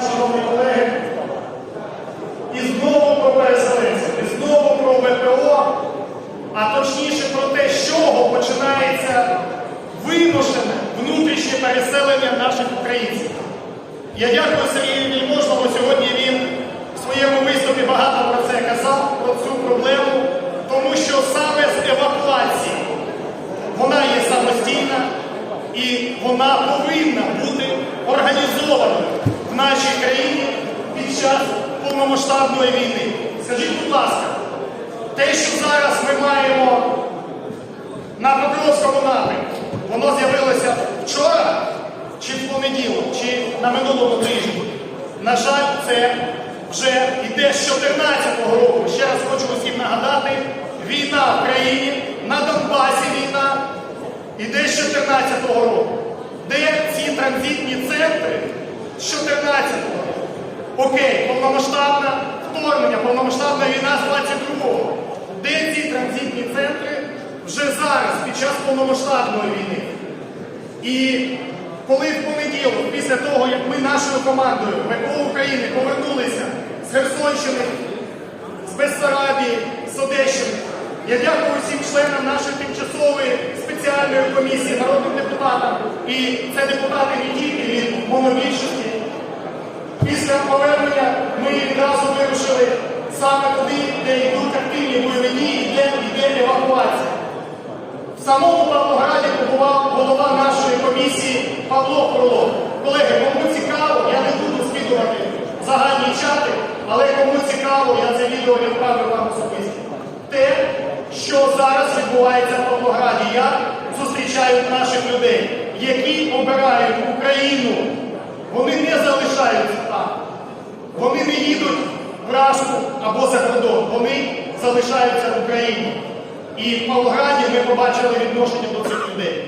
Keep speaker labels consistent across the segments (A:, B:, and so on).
A: Шановні колеги, і знову про переселенців, і знову про ВПО, а точніше про те, з чого починається вимушене внутрішнє переселення наших українців. Я дякую Сергію Вільможному. Сьогодні він в своєму виступі багато про це казав, про цю проблему, тому що саме з евакуації вона є самостійна і вона повинна бути організованою нашій країні під час повномасштабної війни. Скажіть, будь ласка, те, що зараз ми маємо на Покровському напрямку, воно з'явилося вчора, чи в понеділок, чи на минулому тижні. На жаль, це вже йде з 14-го року. Ще раз хочу усім нагадати, війна в країні, на Донбасі війна іде з 14-го року. Де ці транзитні центри з 14-го року? Окей, повномасштабне вторгнення, повномасштабна війна з 22-го. Де ці транзитні центри вже зараз, під час повномасштабної війни? І коли в понеділок, після того, як ми нашою командою ВКО України повернулися з Херсонщини, з Бессарабії, з Одещини, я дякую всім членам нашої тимчасової спеціальної комісії, народним депутатам. І це депутати не тільки від монобільшості. Після повернення ми відразу вирушили саме туди, де йдуть активні бойові дії, де йде евакуація. В самому Павлограді побував голова нашої комісії Павло Фролов. Колеги, кому цікаво, я не буду скидувати загальні чати, але кому цікаво, я це відео відправлю вам особисто. Те, що зараз відбувається в Павлограді, як зустрічають наших людей, які обирають Україну, вони не залишаються там. Вони не їдуть в або за кордон, вони залишаються в Україні. І в Павлограді ми побачили відношення до цих людей.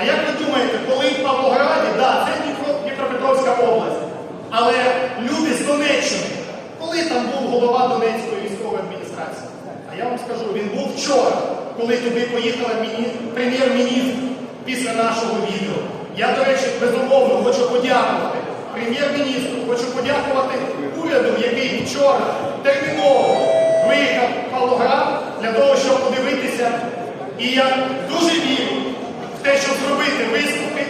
A: А як ви думаєте, коли в Павлограді, да, це Дніпропетровська область, але люди з Донеччини, коли там був голова Донецької військової адміністрації? А я вам скажу, він був вчора, коли туди поїхала прем'єр-міністр після нашого відео. Я, до речі, безумовно хочу подякувати прем'єр-міністру, хочу подякувати уряду, який вчора терміново виїхав в Павлоград для того, щоб подивитися. І я дуже вірю в те, щоб зробити висновки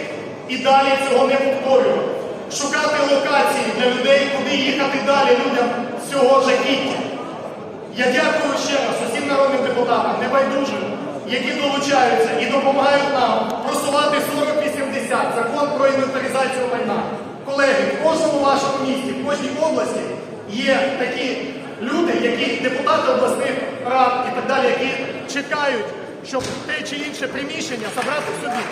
A: і далі цього не повторювати. Шукати локації для людей, куди їхати далі людям з цього жахіття. Я дякую ще раз усім народним депутатам, небайдужим, які долучаються і допомагають нам просувати 4080, закон про інвентаризацію майна. Колеги, в кожному вашому місті, в кожній області є такі люди, які депутати обласних рад і так далі, які чекають, щоб те чи інше приміщення забрати собі.